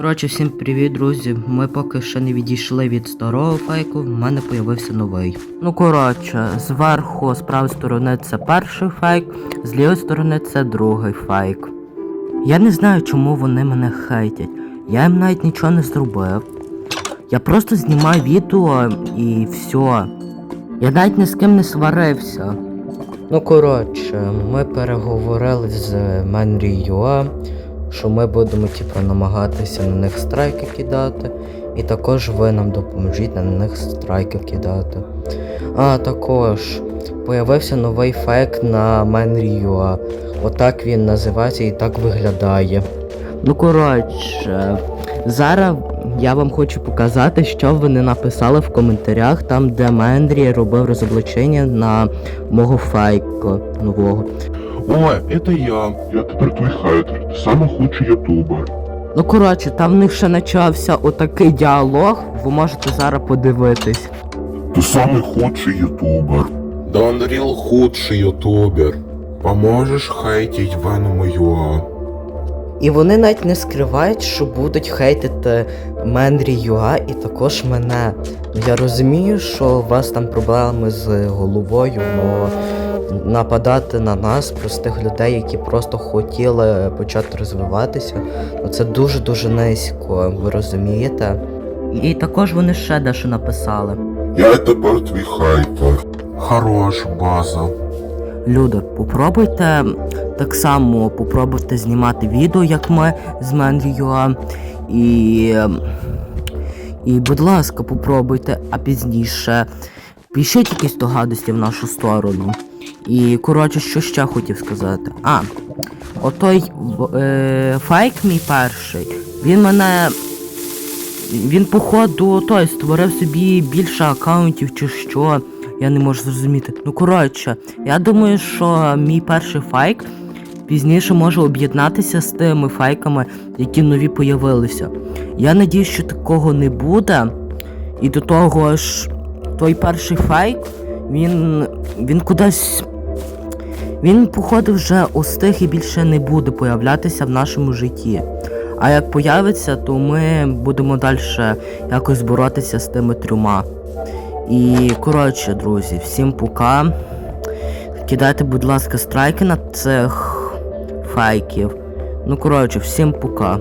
Коротше, всім привіт, друзі. Ми поки ще не відійшли від старого фейку, в мене появився новий. Ну коротше, зверху, з правої сторони це перший фейк, з лівої сторони це другий фейк. Я не знаю, чому вони мене хейтять. Я їм навіть нічого не зробив. Я просто знімаю відео і все. Я навіть ні з ким не сварився. Ну коротше, ми переговорили з Менріюа, що ми будемо типу, намагатися на них страйки кидати. І також ви нам допоможіть на них страйки кидати. А також появився новий фейк на Менріюа. Отак він називається і так виглядає. Ну коротше, зараз я вам хочу показати, що вони написали в коментарях, там де Мендрі робив розоблачення на мого фейку нового. Ой, это я. Я тепер твій хейтер. Ти худший ютубер. Ну коротше, там в них ще почався отакий діалог, ви можете зараз подивитись. Ти самий худший ютубер. Да худший ютубер. Поможеш хейтить Венома Юа. І вони навіть не скривають, що будуть хейтити Мендрі Юа і також мене. Я розумію, що у вас там проблеми з головою, але нападати на нас, простих людей, які просто хотіли почати розвиватися, ну це дуже-дуже низько, ви розумієте? І також вони ще дещо написали. Я тепер твій хейтер. Хорош, база. Люди, попробуйте так само попробуйте знімати відео, як ми з Мендріюа. І. І, будь ласка, попробуйте, а пізніше пишіть якісь догадості в нашу сторону. І, коротше, що ще хотів сказати. А, отой е, фейк мій перший, він мене. Він, походу, той створив собі більше аккаунтів чи що. Я не можу зрозуміти. Ну коротше, я думаю, що мій перший фейк пізніше може об'єднатися з тими фейками, які нові появилися. Я надію, що такого не буде. І до того ж, той перший фейк, він. він кудись. Він, походу, вже остиг і більше не буде появлятися в нашому житті. А як появиться, то ми будемо далі якось боротися з тими трьома. І коротше, друзі, всім пока. Кидайте, будь ласка, страйки на цих фейків. Ну, коротше, всім пока.